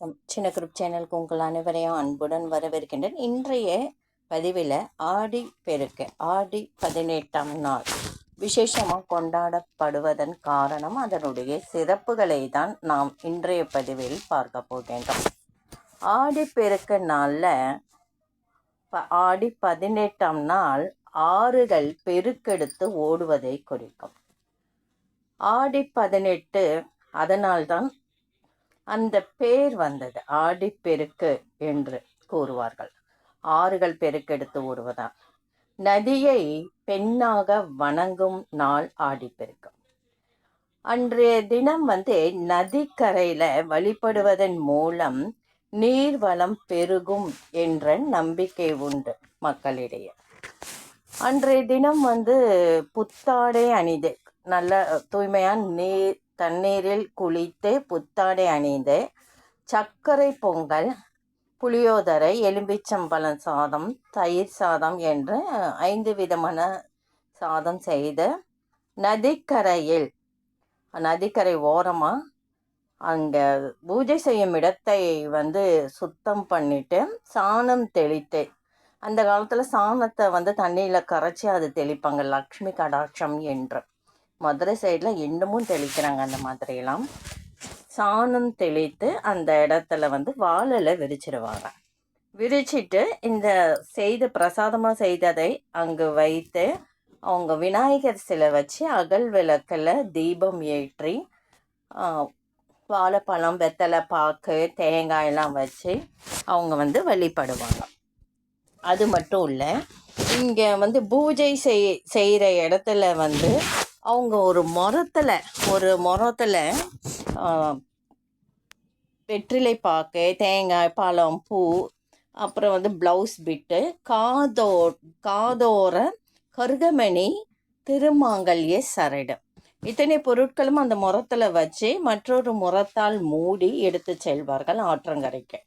வணக்கம். சின்ன குரூப் சேனலுக்கு உங்கள் அனைவரையும் அன்புடன் வரவேற்கின்றேன். இன்றைய பதிவில் ஆடி பெருக்க ஆடி பதினெட்டாம் நாள். விசேஷமாக கொண்டாடப்படுவதன் காரணம் அதனுடைய சிறப்புகளை தான் நாம் இன்றைய பதிவில் பார்க்க போகின்றோம். ஆடி பெருக்க நாளில் ஆடி பதினெட்டாம் நாள் ஆறுகள் பெருக்கெடுத்து ஓடுவதை குறிக்கும். ஆடி பதினெட்டு அதனால்தான் அந்த பேர் வந்தது. ஆடிப்பெருக்கு என்று கூறுவார்கள். ஆறுகள் பெருக்கெடுத்து ஓடுவதா நதியை பெண்ணாக வணங்கும் நாள் ஆடிப்பெருக்கு அன்றைய தினம் வந்து நதிக்கரையில வழிபடுவதன் மூலம் நீர்வளம் பெருகும் என்ற நம்பிக்கை உண்டு மக்களிடையே. அன்றைய தினம் வந்து புத்தாடை அணிது நல்ல தூய்மையான நீர் தண்ணீரில் குளித்து புத்தாடை அணிந்து சர்க்கரை பொங்கல் புளியோதரை எலும்பிச்சம்பழம் சாதம் தயிர் சாதம் என்று ஐந்து விதமான சாதம் செய்து நதிக்கரையில் நதிக்கரை ஓரமாக அங்கே பூஜை செய்யும் இடத்தை வந்து சுத்தம் பண்ணிட்டு சாணம் தெளித்து அந்த காலத்தில் சாணத்தை வந்து தண்ணியில் கரைச்சி அது தெளிப்பாங்க. லக்ஷ்மி கடாட்சம் என்று. மதுரை சைடில் இன்னமும் தெளிக்கிறாங்க அந்த மாதிரியெல்லாம். சாணம் தெளித்து அந்த இடத்துல வந்து வாழலை விரிச்சிடுவாங்க விரிச்சிட்டு இந்த செய்த பிரசாதமாக செய்ததை அங்கு வைத்து அவங்க விநாயகர் சிலை வச்சு அகல் விளக்கில் தீபம் ஏற்றி வாழைப்பழம் வெத்தலை பாக்கு தேங்காயெல்லாம் வச்சு அவங்க வந்து வழிபடுவாங்க. அது மட்டும் இல்லை இங்கே வந்து பூஜை செய் செய்கிற இடத்துல வந்து அவங்க ஒரு முறத்தில் ஒரு முறத்தில் வெற்றிலை பாக்கு தேங்காய் பழம் பூ அப்புறம் வந்து ப்ளவுஸ் பிட்டு காதோ காதோர கருகமணி திருமாங்கல்ய சரடம் இத்தனை பொருட்களும் அந்த முறத்தில் வச்சு மற்றொரு முறத்தால் மூடி எடுத்து செல்வார்கள் ஆற்றங்கரைக்கு.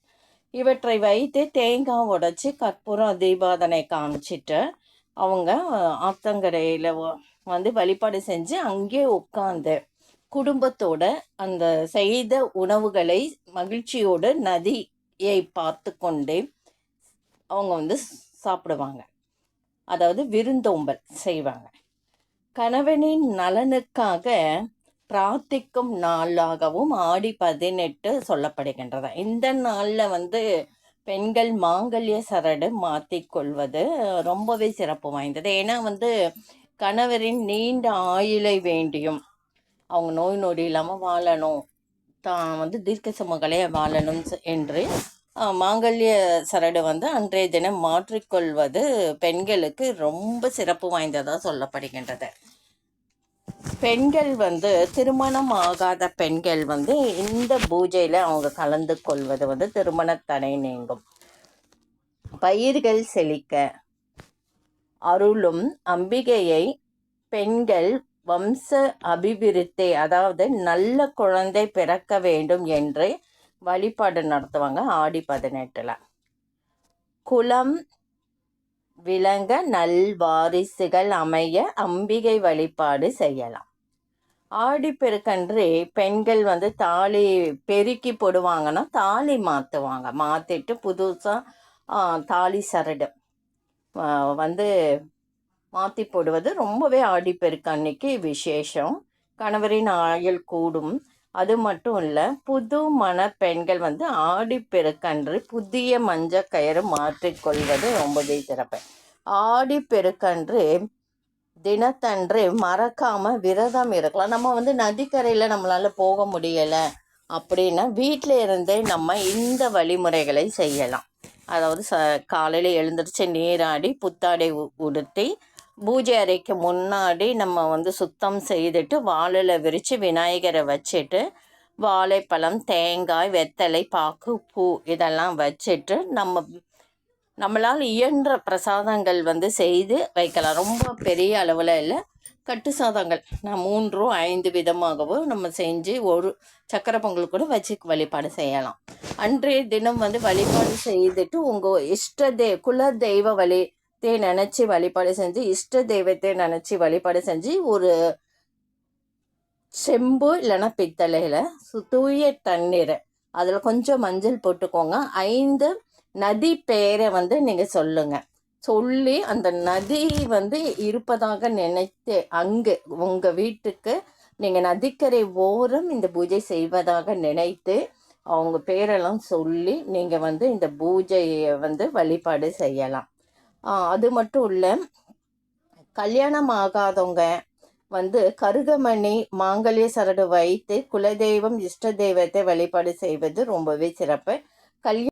இவற்றை வைத்து தேங்காய் உடச்சி கற்பூரம் தீபாதனை காமிச்சிட்டு அவங்க ஆத்தங்கரையில் வந்து வழிபாடு செஞ்சு அங்கே உட்காந்து குடும்பத்தோட அந்த செய்த உணவுகளை மகிழ்ச்சியோடு நதியை பார்த்து கொண்டே அவங்க வந்து சாப்பிடுவாங்க. அதாவது விருந்தோம்பல் செய்வாங்க. கணவனின் நலனுக்காக பிரார்த்திக்கும் நாளாகவும் ஆடி பதினெட்டு சொல்லப்படுகின்றது. இந்த நாளில் வந்து பெண்கள் மாங்கல்ய சரடு மாற்றிக்கொள்வது ரொம்பவே சிறப்பு வாய்ந்தது. ஏன்னா வந்து கணவரின் நீண்ட ஆயுளை வேண்டியும் அவங்க நோய் நொடி இல்லாமல் வாழணும். தான் வந்து தீர்க்க சுமகளே வாழணும் என்று மாங்கல்ய சரடு வந்து அன்றைய தினம் மாற்றிக்கொள்வது பெண்களுக்கு ரொம்ப சிறப்பு வாய்ந்ததாக சொல்லப்படுகின்றது. பெண்கள் வந்து திருமணம் ஆகாத பெண்கள் வந்து இந்த பூஜையில் அவங்க கலந்து கொள்வது வந்து திருமணத்தடை நீங்கும். பயிர்கள் செழிக்க அருளும் அம்பிகையை பெண்கள் வம்ச அபிவிருத்தி அதாவது நல்ல குழந்தை பிறக்க வேண்டும் என்று வழிபாடு நடத்துவாங்க ஆடி பதினெட்டில். குளம் விளங்க நல்வாரிசுகள் அமைய அம்பிகை வழிபாடு செய்யலாம். ஆடிப்பெருக்கன்று பெண்கள் வந்து தாலி பெருக்கி போடுவாங்கன்னா தாலி மாற்றுவாங்க மாற்றிட்டு புதுசாக தாலி சரடு. வந்து மாற்றி போடுவது ரொம்பவே ஆடிப்பெருக்கு அன்னைக்கு விசேஷம். கணவரின் ஆயுள் கூடும். அது மட்டும் இல்லை புது மண பெண்கள் வந்து ஆடிப்பெருக்கன்று புதிய மஞ்ச கயிறு மாற்றிக்கொள்வது ரொம்பவே சிறப்பு. ஆடிப்பெருக்கன்று தினத்தன்று மறக்காமல் விரதம் இருக்கலாம். நம்ம வந்து நதிக்கரையில் நம்மளால் போக முடியலை அப்படின்னா வீட்டில் இருந்தே நம்ம இந்த வழிமுறைகளை செய்யலாம். அதாவது ச காலையில் எழுந்திரிச்சு நீராடி புத்தாடை உடுத்தி பூஜை அறைக்கு முன்னாடி நம்ம வந்து சுத்தம் செய்துட்டு வாழில் விரித்து விநாயகரை வச்சுட்டு வாழைப்பழம் தேங்காய் வெத்தலை பாக்கு பூ இதெல்லாம் வச்சுட்டு நம்ம நம்மளால் இயன்ற பிரசாதங்கள் வந்து செய்து வைக்கலாம். ரொம்ப பெரிய அளவில் இல்லை. கட்டு சாதங்கள். நான் மூன்றும் ஐந்து விதமாகவோ நம்ம செஞ்சு ஒரு சக்கரை பொங்கல் கூட வச்சு வழிபாடு செய்யலாம். அன்றைய தினம் வந்து வழிபாடு செய்துட்டு உங்கள் இஷ்ட தே குல தெய்வ வழித்தை நினச்சி வழிபாடு செஞ்சு இஷ்ட தெய்வத்தை நினச்சி வழிபாடு செஞ்சு ஒரு செம்பு இல்லைன்னா பித்தளையில் தூய தண்ணீரை அதில் கொஞ்சம் மஞ்சள் போட்டுக்கோங்க. ஐந்து நதி பெயரை வந்து நீங்கள் சொல்லுங்கள் சொல்லி அந்த நதி வந்து இருப்பதாக நினைத்து அங்கு உங்கள் வீட்டுக்கு நீங்கள் நதிக்கரை ஓரம் இந்த பூஜை செய்வதாக நினைத்து அவங்க பேரெல்லாம் சொல்லி நீங்கள் வந்து இந்த பூஜையை வந்து வழிபாடு செய்யலாம். அது மட்டும் இல்லை கல்யாணம் ஆகாதவங்க வந்து கருகமணி மாங்கல்ய சரடு வைத்து குலதெய்வம் இஷ்ட தெய்வத்தை வழிபாடு செய்வது ரொம்பவே சிறப்பு. கல்யாணம்